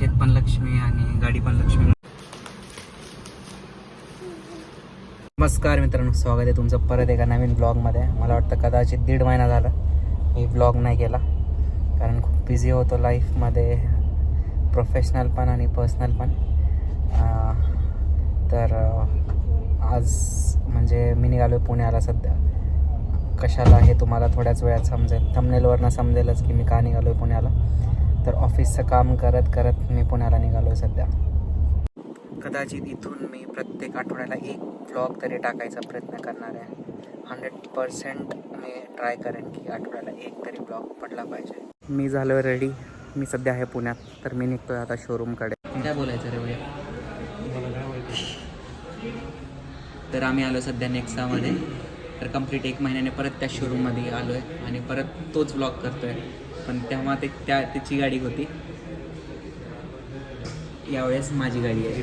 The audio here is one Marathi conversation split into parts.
शेत पण लक्ष्मी आणि गाडी पण लक्ष्मी. नमस्कार मित्रांनो स्वागत आहे तुमचं परत एका नवीन ब्लॉगमध्ये मला वाटतं कदाचित दीड महिना झाला मी ब्लॉग नाही केला कारण खूप बिझी होतो लाईफमध्ये प्रोफेशनल पण आणि पर्सनल पण. तर आज म्हणजे मी निघालो पुण्याला सध्या. कशाला हे तुम्हाला थोड्याच वेळात समजेल थमनेलवरनं समजेलच की मी का निघालो आहे पुण्याला. तर ऑफिसचं काम करत करत मी पुण्याला निघालो सध्या. कदाचित इथून मी प्रत्येक आठवड्याला एक ब्लॉग तरी टाकायचा प्रयत्न करणार आहे. हंड्रेड पर्सेंट मी ट्राय करेन की आठवड्याला एक तरी ब्लॉग पडला पाहिजे. मी झालो रेडी मी सध्या आहे पुण्यात. तर मी निघतोय आता शोरूमकडे काय बोलायचं रे तर आम्ही आलो सध्या नेक्सामध्ये तर कंप्लीट एक महिन्याने परत त्या शोरूममध्ये आलो आहे आणि परत तोच ब्लॉग करतो आहे पण तेव्हा ते त्या त्याची गाडी होती. यावेळेस माझी गाडी आहे.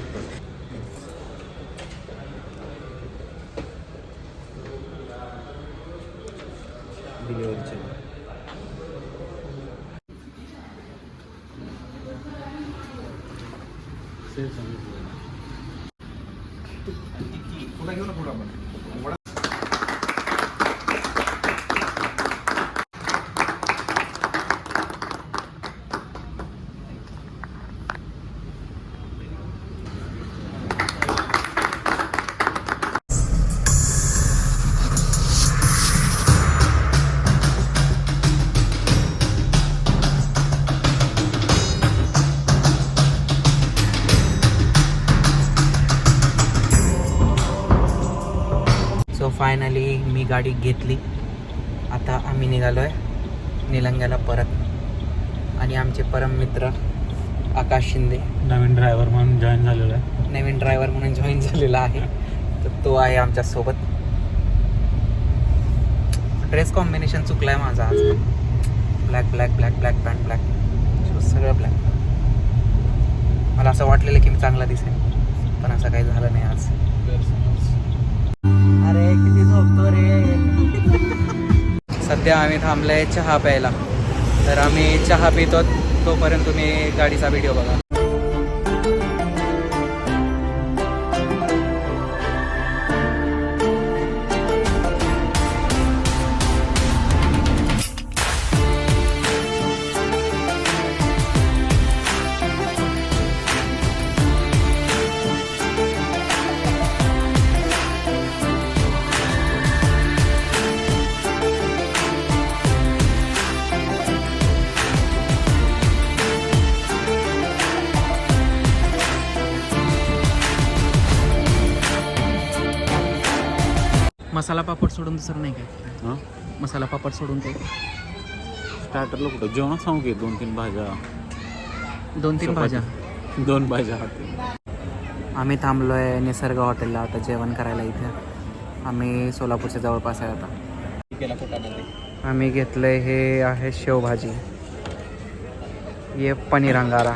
डिलिव्हरीची सो फायनली मी गाडी घेतली. आता आम्ही निघालो आहे निलंग्याला परत. आणि आमचे परम मित्र आकाश शिंदे. नवीन ड्रायव्हर म्हणून जॉईन झालेला आहे. नवीन ड्रायव्हर म्हणून जॉईन झालेला आहे. तर तो आहे आमच्यासोबत. ड्रेस कॉम्बिनेशन चुकलाय माझा आज. Black black black black pant black shoes सगळं ब्लॅक मला असं वाटलेलं की मी चांगला दिसेन. पण असं काही झालं नाही आज. सध्या आम्ही थांबलोय चहा प्यायला. तर आम्ही चहा पितो तोपर्यंत तुम्ही गाडीचा व्हिडिओ बघा. मसाला पापड सोडून दुसरं नाही काय? हां? मसाला पापड सोडून ते. स्टार्टरला कुठं? जेवणात सांगू की दोन तीन भाज्या. दोन तीन भाज्या. दोन भाज्या. आम्ही थांबलो आहे निसर्ग हॉटेलला आता जेवण करायला इथे. आम्ही सोलापूरच्या जवळपास आहे आता. आम्ही घेतलंय हे आहे शेवभाजी. ये पनीर अंगारा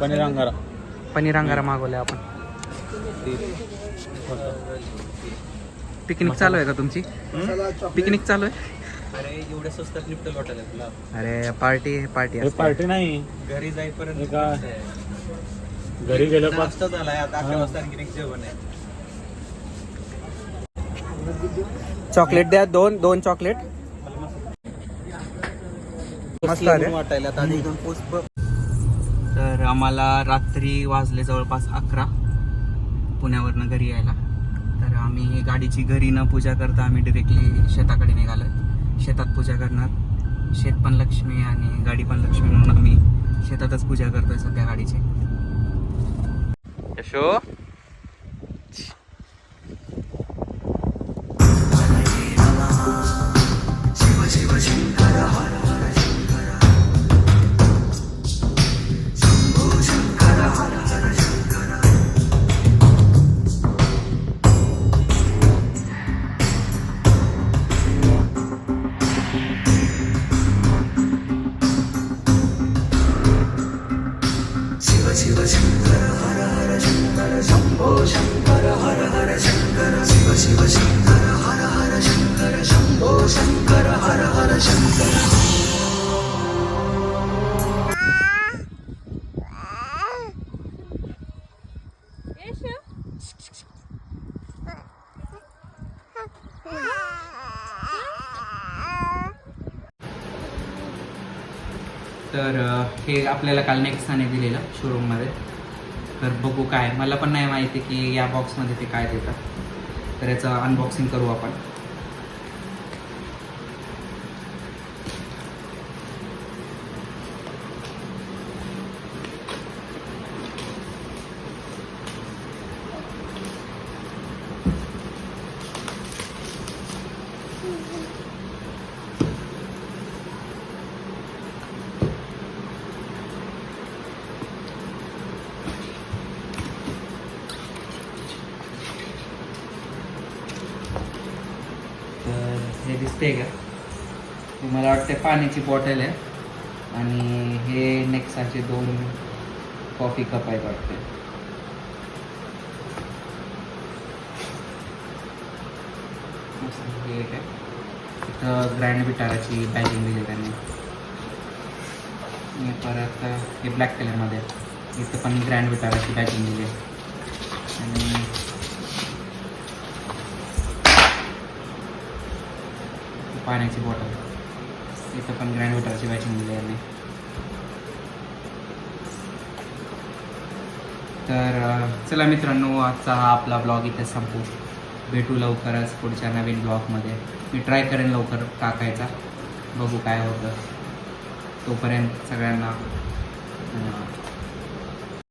पनीर अंगारा पनीर अंगारा मागवले आपण. पिकनिक चालू आहे का तुमची? पिकनिक चालू आहे? अरे एवढ्या स्वस्तात निपटल वाटायला तुला अरे पार्टी पार्टी असते. पार्टी नाही. घरी जाईपर्यंत? घरी गेलं नाश्ता झालाय आता अकरा वाजता आणखी एक जेवण आहे. चॉकलेट द्या दोन दोन चॉकलेट. मस्त आहे वाटायला आता पोस्ट तर आम्हाला रात्री वाजले जवळपास अकरा. पुण्यावरनं घरी यायला. तर आम्ही गाडीची घरी न पूजा करता आम्ही डिरेक्टली शेताकडे निघालो शेतात पूजा करणार. शेत पण लक्ष्मी आणि गाडी पण लक्ष्मी म्हणून आम्ही शेतातच पूजा करतोय सध्या गाडीची. यशो? शिव हर हर शंकर शंभो शंकर हर हर शंकर तर हे आपल्याला काल नेक्स्टाने दिलेलं शोरूममध्ये तर बघू काय मला पण नाही माहिती की या बॉक्समध्ये ते काय देतात. तर याचा अनबॉक्सिंग करू आपण तर हे दिसते का मला वाटते पाण्याची बॉटल आहे. आणि हे नेक्साचे दोन कॉफी कप आहेत वाटते हे इथं ग्रँड विटाराची बॅगिंग दिली त्यांनी. परत हे ब्लॅक कलरमध्ये. इथं पण ग्रँड विटाराची बॅगिंग दिली आहे. आणि पाण्याची बॉटल इथं पण ग्रँड वॉटरची बॅचिंग दिली आहे तर चला मित्रांनो आजचा हा आपला ब्लॉग इथे संपू. भेटू लवकरच पुढच्या नवीन ब्लॉगमध्ये मी ट्राय करेन लवकर टाकायचा. बघू काय होतं. तोपर्यंत सगळ्यांना धन्यवाद.